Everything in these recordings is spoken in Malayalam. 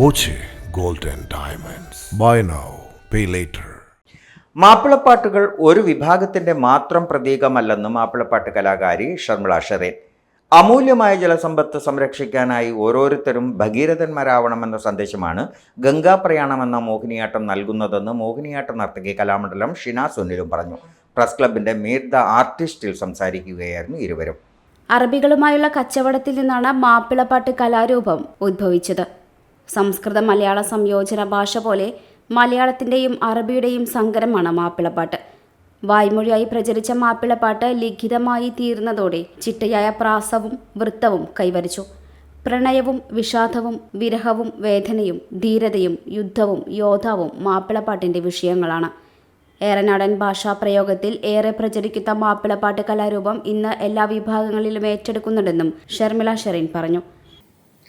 Boche gold and diamonds. Buy now pay later മാപ്പിളപ്പാട്ടുകൾ ഒരു വിഭാഗത്തിന്റെ മാത്രം പ്രതീകമല്ലെന്ന് മാപ്പിളപ്പാട്ട് കലാകാരി ഷർമിള ഷെറേൻ. അമൂല്യമായ ജലസമ്പത്ത് സംരക്ഷിക്കാനായി ഓരോരുത്തരും ഭഗീരഥന്മാരാവണമെന്ന സന്ദേശമാണ് ഗംഗാ പ്രയാണം എന്ന മോഹിനിയാട്ടം നൽകുന്നതെന്ന് മോഹിനിയാട്ടം നർത്തകി കലാമണ്ഡലം ഷിനാ സുനിലും പറഞ്ഞു. പ്രസ് ക്ലബിന്റെ മീറ്റ് ദ ആർട്ടിസ്റ്റിൽ സംസാരിക്കുകയായിരുന്നു ഇരുവരും. അറബികളുമായുള്ള കച്ചവടത്തിൽ നിന്നാണ് മാപ്പിളപ്പാട്ട് കലാരൂപം ഉദ്ഭവിച്ചത്. സംസ്കൃത മലയാള സംയോജന ഭാഷ പോലെ മലയാളത്തിന്റെയും അറബിയുടെയും സങ്കരമാണ് മാപ്പിളപ്പാട്ട്. വായ്മൊഴിയായി പ്രചരിച്ച മാപ്പിളപ്പാട്ട് ലിഖിതമായി തീർന്നതോടെ ചിട്ടയായ പ്രാസവും വൃത്തവും കൈവരിച്ചു. പ്രണയവും വിഷാദവും വിരഹവും വേദനയും ധീരതയും യുദ്ധവും യോധാവും മാപ്പിളപ്പാട്ടിന്റെ വിഷയങ്ങളാണ്. ഏറനാടൻ ഭാഷാ പ്രയോഗത്തിൽ ഏറെ പ്രചരിക്കുന്ന മാപ്പിളപ്പാട്ട് കലാരൂപം ഇന്ന് എല്ലാ വിഭാഗങ്ങളിലും ഏറ്റെടുക്കുന്നുണ്ടെന്നും ഷർമിള ഷെറിൻ പറഞ്ഞു.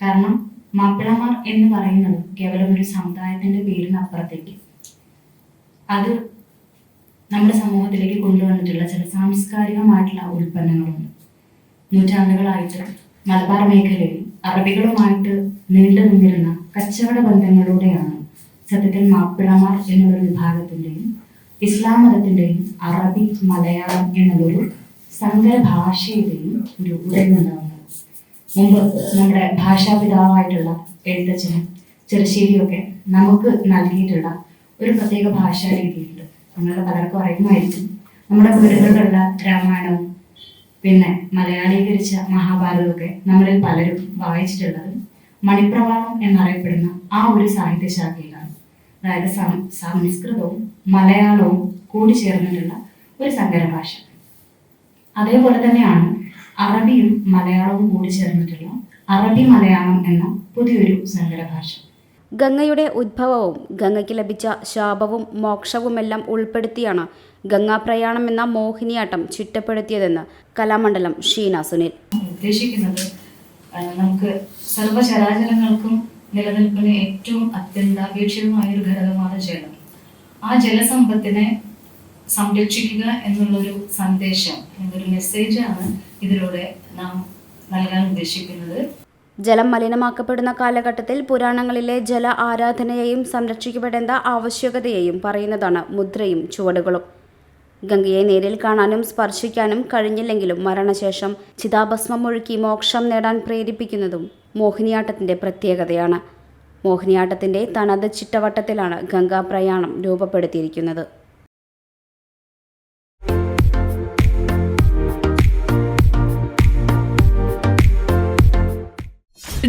കാരണം മാപ്പിളമാർ എന്ന് പറയുന്നത് കേവലം ഒരു സമുദായത്തിന്റെ പേരിനപ്പുറത്തേക്ക്. അത് നമ്മുടെ സമൂഹത്തിലേക്ക് കൊണ്ടുവന്നിട്ടുള്ള ചില സാംസ്കാരികമായിട്ടുള്ള ഉൽപ്പന്നങ്ങളുണ്ട്. നൂറ്റാണ്ടുകളായിട്ട് മലബാർ മേഖലയിൽ അറബികളുമായിട്ട് നീണ്ടു നിന്നിരുന്ന കച്ചവട ബന്ധങ്ങളിലൂടെയാണ് സത്യത്തിൽ മാപ്പിളമാർ എന്നൊരു വിഭാഗത്തിന്റെയും ഇസ്ലാം മതത്തിന്റെയും അറബി മലയാളം എന്നുള്ളൊരു സങ്കര ഭാഷയുടെയും ഒരു ഉടലുണ്ടാവുന്നത് മുമ്പ് നമ്മുടെ ഭാഷാപിതാവായിട്ടുള്ള എഴുത്തച്ഛനും ചെറുശ്ശേരിയൊക്കെ നമുക്ക് നൽകിയിട്ടുള്ള ഒരു പ്രത്യേക ഭാഷാ രീതിയുണ്ട്. നിങ്ങളുടെ പലർക്കും അറിയുമായിരിക്കും. നമ്മുടെ വീടുകളിലുള്ള രാമായണവും പിന്നെ മലയാളീകരിച്ച മഹാഭാരതമൊക്കെ നമ്മളിൽ പലരും വായിച്ചിട്ടുള്ളത് മണിപ്രവാളം എന്നറിയപ്പെടുന്ന ആ ഒരു സാഹിത്യശാഖയിലാണ് അതായത് സംസ്കൃതവും മലയാളവും കൂടി ചേർന്നിട്ടുള്ള ഒരു സങ്കര ഭാഷ. അതേപോലെ തന്നെയാണ് അറബിയും മലയാളവും കൂടി ചേർന്നിട്ടുള്ള അറബി മലയാളം എന്ന പുതിയൊരു സങ്കര ഭാഷ ഗംഗയുടെ ഉദ്ഭവവും ഗംഗയ്ക്ക് ലഭിച്ച ശാപവും മോക്ഷവുമെല്ലാം ഉൾപ്പെടുത്തിയാണ് ഗംഗാപ്രയാണം എന്ന മോഹിനിയാട്ടം ചിട്ടപ്പെടുത്തിയതെന്ന് കലാമണ്ഡലം ഷീന സുനിൽ. ഉദ്ദേശിക്കുന്നത് നമുക്ക് സർവചരാചരങ്ങൾക്കും നിലനിൽപ്പിന് ഏറ്റവും അത്യന്താപേക്ഷിതമായ ഒരു ഘടകമാണ് ജലം. ആ ജലസമ്പത്തിനെ സംരക്ഷിക്കുക എന്നുള്ളൊരു സന്ദേശം എന്നൊരു മെസ്സേജാണ് ഇതിലൂടെ നാം നൽകാൻ ഉദ്ദേശിക്കുന്നത്. ജലം മലിനമാക്കപ്പെടുന്ന കാലഘട്ടത്തിൽ പുരാണങ്ങളിലെ ജല ആരാധനയെയും സംരക്ഷിക്കപ്പെടേണ്ട ആവശ്യകതയെയും പറയുന്നതാണ് മുദ്രയും ചുവടുകളും. ഗംഗയെ നേരിൽ കാണാനും സ്പർശിക്കാനും കഴിഞ്ഞില്ലെങ്കിലും മരണശേഷം ചിതാഭസ്മം ഒഴുക്കി മോക്ഷം നേടാൻ പ്രേരിപ്പിക്കുന്നതും മോഹിനിയാട്ടത്തിന്റെ പ്രത്യേകതയാണ്. മോഹിനിയാട്ടത്തിന്റെ തനത് ചിട്ടവട്ടത്തിലാണ് ഗംഗാ പ്രയാണം രൂപപ്പെടുത്തിയിരിക്കുന്നത്.